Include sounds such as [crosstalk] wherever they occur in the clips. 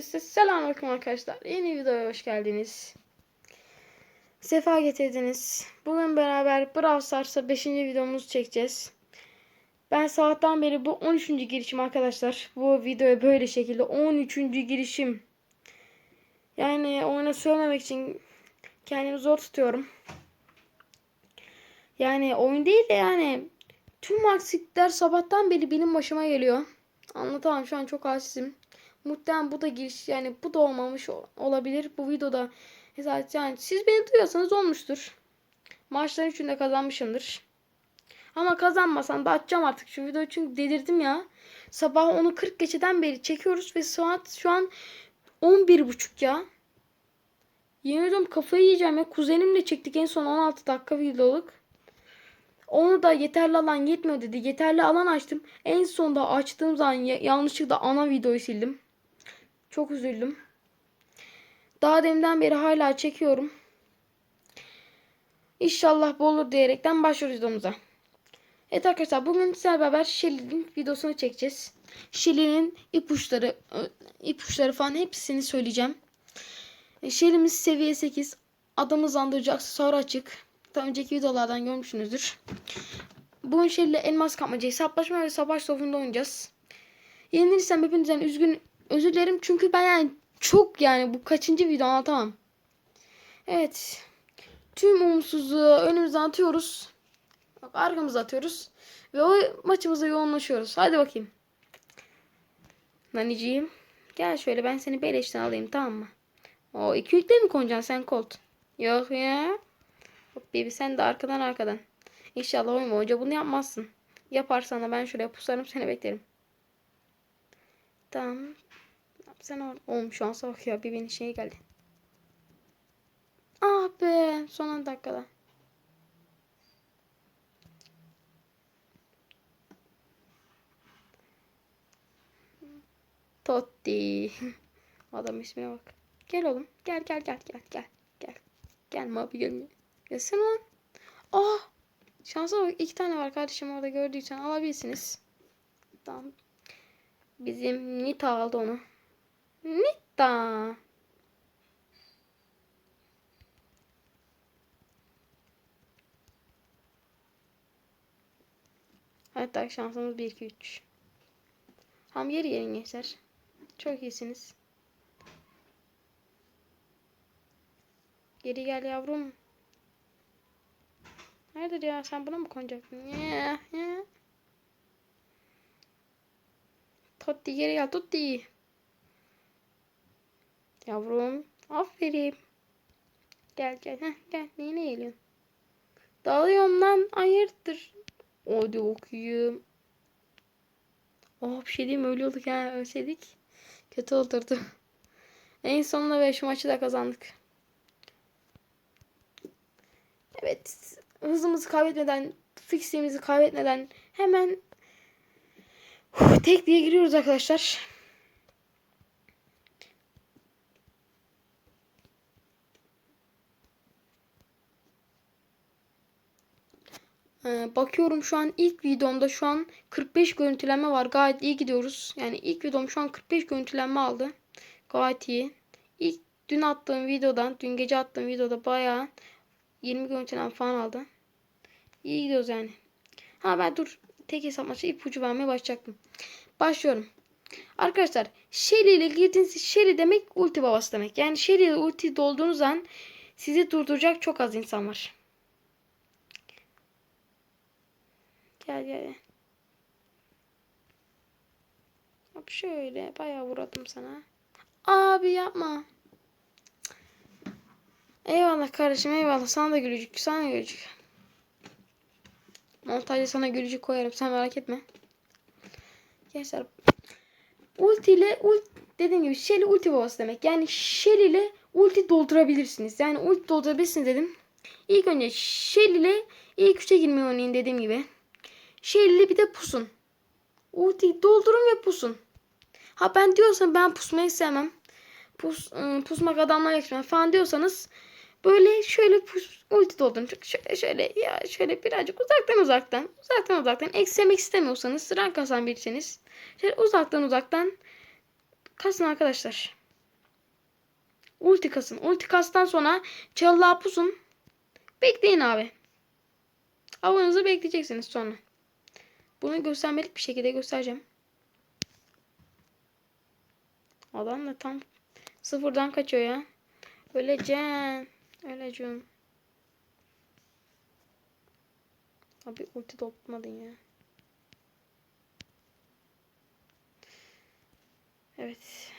Selamünaleyküm arkadaşlar. Yeni videoya hoş geldiniz. Sefa getirdiniz. Bugün beraber Brawl Stars'a 5. videomuzu çekeceğiz. Ben sabahtan beri bu 13. girişim arkadaşlar. Bu videoya böyle şekilde 13. girişim. Yani oyuna söylememek için kendimi zor tutuyorum. Yani oyun değil de yani tüm aksilikler sabahtan beri benim başıma geliyor. Anlatamam şu an çok halsizim. Muhtemelen bu da giriş yani bu da olmamış olabilir. Bu videoda zaten yani siz beni duyuyorsanız olmuştur. Maçların üçünde kazanmışımdır. Ama kazanmasam da açacağım artık şu videoyu çünkü delirdim ya. Sabah onu 40 geçeden beri çekiyoruz ve saat şu an 11.30 ya. Yemin ediyorum kafayı yiyeceğim ya. Kuzenimle çektik en son 16 dakika videoluk. Onu da yeterli alan yetmiyor dedi. Yeterli alan açtım. En sonda açtığım zaman ya- yanlışlıkla ana videoyu sildim. Çok üzüldüm. Daha demden beri hala çekiyorum. İnşallah bu olur diyerekten başlıyoruz videomuza. Evet arkadaşlar bugün sizlerle beraber Shelly'nin videosunu çekeceğiz. Shelly'nin ipuçları, ö- ipuçları falan hepsini söyleyeceğim. E, Shelly'miz seviye 8. Adamı zandırıcı aksesuarı açık. Daha önceki videolardan görmüşsünüzdür. Bugün Shelly'le elmas kapmaca hesaplaşma ve savaş sofunda oynayacağız. Yenilirsem hepinizden üzgün özür dilerim çünkü ben yani çok yani bu kaçıncı video anlatamam. Evet. Tüm umutsuzluğu önümüze atıyoruz. Bak arkamıza atıyoruz. Ve o maçımıza yoğunlaşıyoruz. Hadi bakayım. Naniciğim. Gel şöyle ben seni beleşten alayım tamam mı? O iki yükle mi konacaksın sen Colt? Yok ya. Hop baby sen de arkadan arkadan. İnşallah oyun boyunca bunu yapmazsın. Yaparsan da ben şuraya pusarım seni beklerim. Tamam. Sen or Oğlum an bak ya bir benim şey geldi. Ah be son 10 dakikada. Totti. [laughs] Adam ismine bak. Gel oğlum. Gel gel gel gel gel. Gel. Gelme abi gelme. Gelsene lan. Ah. Şansa bak iki tane var kardeşim orada gördüysen alabilirsiniz. Tamam. Bizim Nita aldı onu. Nita. Hatta şansımız 1 2 3. Tam yeri yerin gençler. Çok iyisiniz. Geri gel yavrum. Neredir ya? Sen buna mı konacaksın? Ya, ya. Totti geri gel Totti. Yavrum. Aferin. Gel gel. Heh, gel. Neyine geliyorsun? Dalıyorum lan. Hayırdır? Hadi okuyayım. Oh bir şey diyeyim ölüyorduk ha ölseydik. Kötü olurdu. [laughs] En sonunda ve şu maçı da kazandık. Evet. Hızımızı kaybetmeden, fiksliğimizi kaybetmeden hemen Tek diye giriyoruz arkadaşlar. Ee, bakıyorum şu an ilk videomda şu an 45 görüntülenme var. Gayet iyi gidiyoruz. Yani ilk videom şu an 45 görüntülenme aldı. Gayet iyi. İlk dün attığım videodan, dün gece attığım videoda bayağı 20 görüntülenme falan aldı. İyi gidiyoruz yani. Ha ben dur tek hesap maçı ipucu vermeye başlayacaktım. Başlıyorum. Arkadaşlar Shelly ile girdiğiniz Shelly demek ulti babası demek. Yani Shelly ile ulti dolduğunuz an sizi durduracak çok az insan var. Gel gel. gel. Şöyle bayağı vuradım sana. Abi yapma. Eyvallah kardeşim eyvallah. Sana da gülücük. Sana da gülücük. Montajda sana gülücük koyarım. Sen merak etme. Gençler ulti ile ult dediğim gibi Shelly ulti babası demek. Yani Shelly ile ulti doldurabilirsiniz. Yani ulti doldurabilirsiniz dedim. İlk önce Shelly ile ilk üçe girmeyi oynayın dediğim gibi. Shelly ile bir de pusun. Ultiyi doldurun ve pusun. Ha ben diyorsam ben pusmayı sevmem. Pus, ıı, pusmak adamlar yakışmaz falan diyorsanız böyle şöyle ulti doldurun. Çok Şöyle şöyle ya şöyle birazcık uzaktan uzaktan uzaktan uzaktan eksilmek istemiyorsanız rank kasan birisiniz. Şöyle uzaktan uzaktan kasın arkadaşlar. Ulti kasın. Ulti kastan sonra çalığa pusun. Bekleyin abi. Avınızı bekleyeceksiniz sonra. Bunu göstermelik bir şekilde göstereceğim. Adam da tam sıfırdan kaçıyor ya. Öleceğim. Öleceğim. Abi ulti doldurmadın ya. Evet.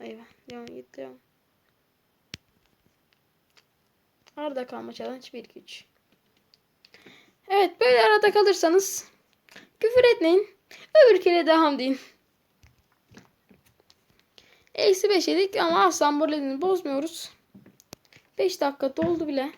Eyvah. Devam git devam. Arada kalma challenge 1 2 3. Evet böyle arada kalırsanız küfür etmeyin. Öbür kere devam deyin. Eksi 5 yedik ama aslan moralini bozmuyoruz. 5 dakika doldu bile.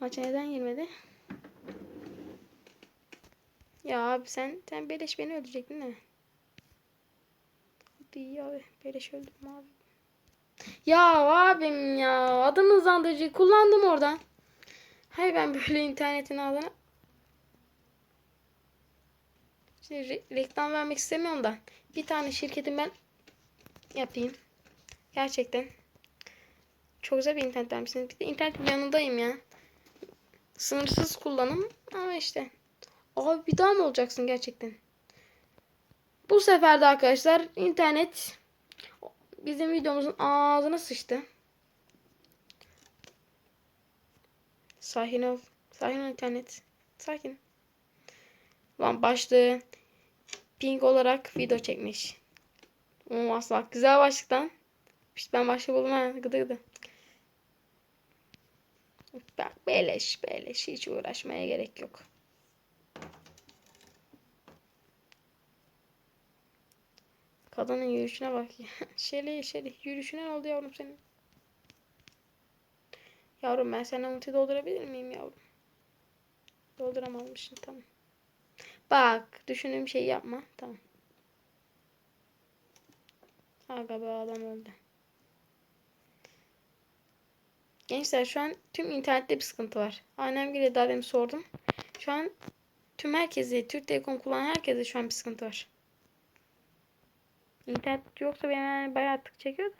Maça neden girmedi? Ya abi sen sen beleş beni öldürecektin değil mi? Hadi iyi abi beleş öldüm abi. Ya abim ya adını hızlandırıcıyı kullandım orada. Hayır ben böyle internetin adına Şimdi re- reklam vermek istemiyorum da bir tane şirketin ben yapayım. Gerçekten. Çok güzel bir internet vermişsiniz. Bir de internetin yanındayım ya. Sınırsız kullanım ama işte. Abi bir daha mı olacaksın gerçekten? Bu sefer de arkadaşlar internet bizim videomuzun ağzına sıçtı. Sakin ol. Sakin ol internet. Sakin. Lan başlığı ping olarak video çekmiş. O asla güzel başlıktan. İşte ben başlığı buldum ha. Gıdı gıdı. Bak beleş beleş hiç uğraşmaya gerek yok. Kadının yürüyüşüne bak ya. [laughs] Şeli şeli yürüyüşüne ne oldu yavrum senin? Yavrum ben sana ulti doldurabilir miyim yavrum? Dolduramazmışsın tamam. Bak düşündüğüm şeyi yapma tamam. Aga be adam öldü. Gençler şu an tüm internette bir sıkıntı var. Annem bile daha demin sordum. Şu an tüm herkese, Türk Telekom kullanan herkese şu an bir sıkıntı var. İnternet yoksa benim yani bayağı tık çekiyor da.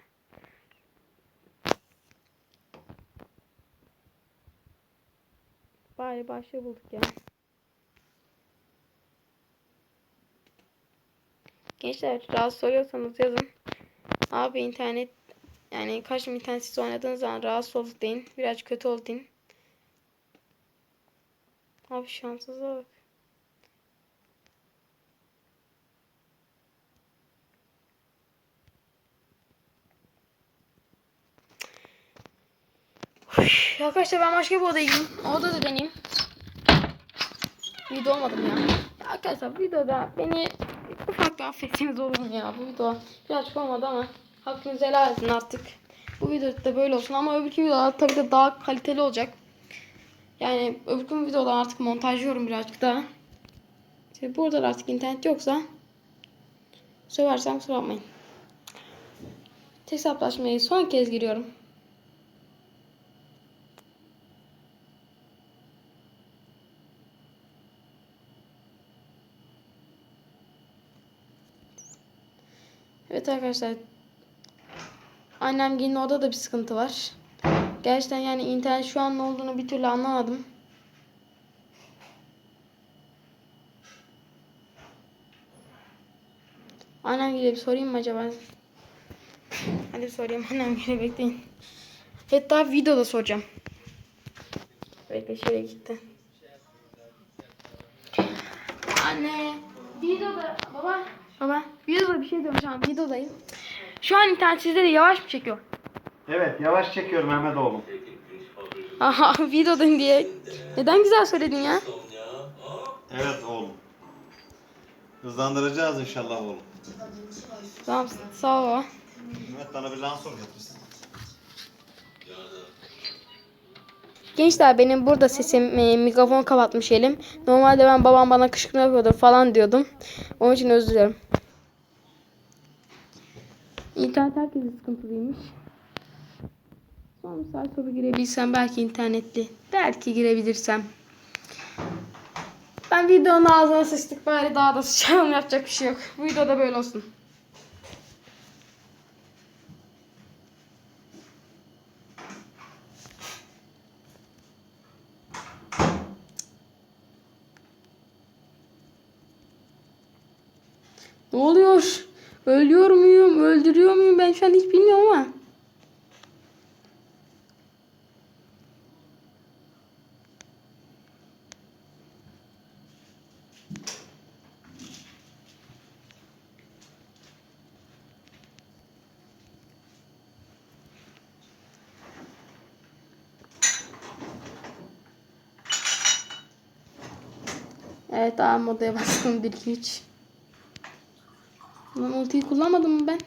Bari başlığı bulduk ya. Gençler rahatsız oluyorsanız yazın. Abi internet yani kaç internetsiz oynadığınız zaman rahatsız olduk deyin. Biraz kötü oldu deyin. Abi şanssıza bak. Üf, Arkadaşlar ben başka bir odaya gideyim. Orada da deneyeyim. Video olmadım ya. ya. Arkadaşlar videoda beni ufak affetseniz olur mu ya? Bu video birazcık olmadı ama hakkınızı helal edin artık. Bu videoda da böyle olsun ama öbürkü videolar tabii de daha kaliteli olacak. Yani öbürkü videoda artık montajlıyorum birazcık daha. İşte burada da artık internet yoksa söversem kusura bakmayın. Hesaplaşmayı son kez giriyorum. Evet arkadaşlar. Annem gelin orada da bir sıkıntı var. Gerçekten yani internet şu an ne olduğunu bir türlü anlamadım. Annem gelip sorayım mı acaba? Hadi sorayım annem gelip bekleyin. Hatta videoda soracağım. Bekle şöyle gitti. Anne. Videoda baba. Baba videoda bir şey diyorum şu an videodayım. Şu an internet sizde de yavaş mı çekiyor? Evet yavaş çekiyorum Mehmet oğlum. Aha [laughs] videodayım diye. Neden güzel söyledin ya? Evet oğlum. Hızlandıracağız inşallah oğlum. Tamam sağ ol baba. Mehmet bana bir lansor getirsin. Gençler benim burada sesim e, mikrofon kapatmış elim. Normalde ben babam bana kışkırtma yapıyordur falan diyordum. Onun için özür dilerim. İnternet herkese sıkıntılıymış. Son saat sonra girebilsem belki internetli. Belki girebilirsem. Ben videonun ağzına sıçtık bari daha da sıçalım yapacak bir şey yok. Bu videoda böyle olsun. Ne oluyor? Ölüyor muyum? Öldürüyor muyum? Ben şu an hiç bilmiyorum ama. Evet tamam odaya bastım 1 2 3. Lan ultiyi kullanmadım mı ben?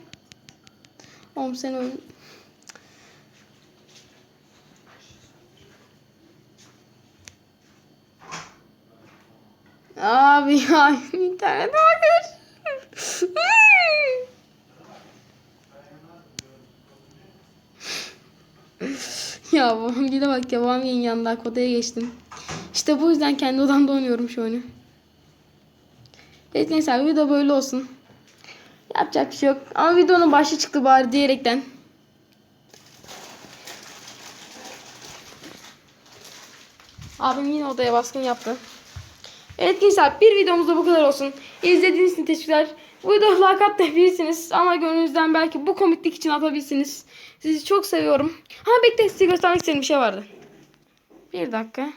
Oğlum sen öl... Abi [laughs] [laughs] ya internet bakır. ya babam bir de bak ya babam yayın yanında odaya geçtim. İşte bu yüzden kendi odamda oynuyorum şu oyunu. Evet neyse video böyle olsun. Yapacak bir şey yok. Ama videonun başı çıktı bari diyerekten. Abim yine odaya baskın yaptı. Evet gençler bir videomuz da bu kadar olsun. İzlediğiniz için teşekkürler. Bu videoda like atabilirsiniz ama gönlünüzden belki bu komiklik için atabilirsiniz. Sizi çok seviyorum. Ha bekle size göstermek istediğim bir şey vardı. Bir dakika.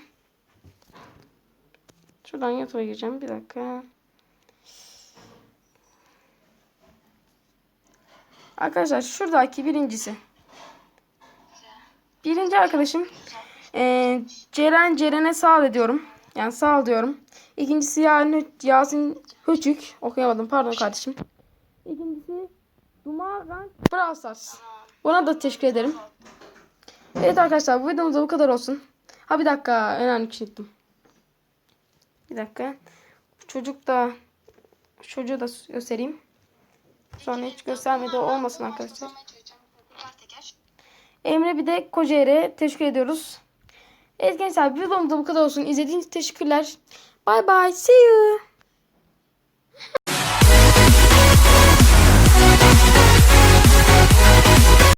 Şuradan YouTube'a gireceğim. Bir dakika. Arkadaşlar şuradaki birincisi. Birinci arkadaşım eee, Ceren Ceren'e sağ ol. Yani sağ diyorum. İkincisi Yasin, Yasin Höçük. Okuyamadım pardon kardeşim. İkincisi Dumagan Brawl Stars. Buna da teşekkür ederim. Evet arkadaşlar bu videomuz da bu kadar olsun. Ha bir dakika önemli bir şey unuttum. Bir dakika. Çocuk da çocuğu da göstereyim. Sonra hiç göstermedi olmasın arkadaşlar. Emre bir de Kocaer'e teşekkür ediyoruz. Evet gençler videomuz da bu kadar olsun. İzlediğiniz için teşekkürler. Bye bye. See you.